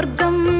சொர்க்கம்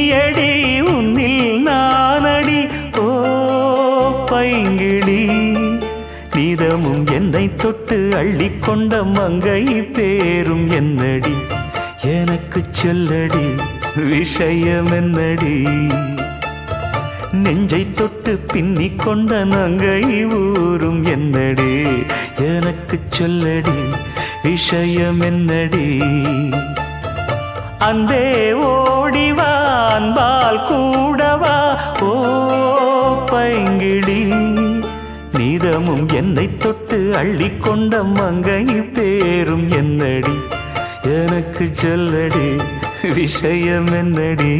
பைங்கிழி. நீதமும் என்னை தொட்டு அள்ளிக்கொண்ட மங்கை பேரும் என்னடி? எனக்கு சொல்லடி விஷயம் என்னடி நெஞ்சை தொட்டு பின்னிக் கொண்ட நங்கை ஊரும் என்னடி? எனக்கு சொல்லடி விஷயம் என்னடி அந்தே ஓடிவான் பால் கூட நீரமும் என்னை தொட்டு அள்ளி கொண்ட மங்கை பேரும் என்னடி? எனக்கு சொல்லடி விஷயம் என்னடி?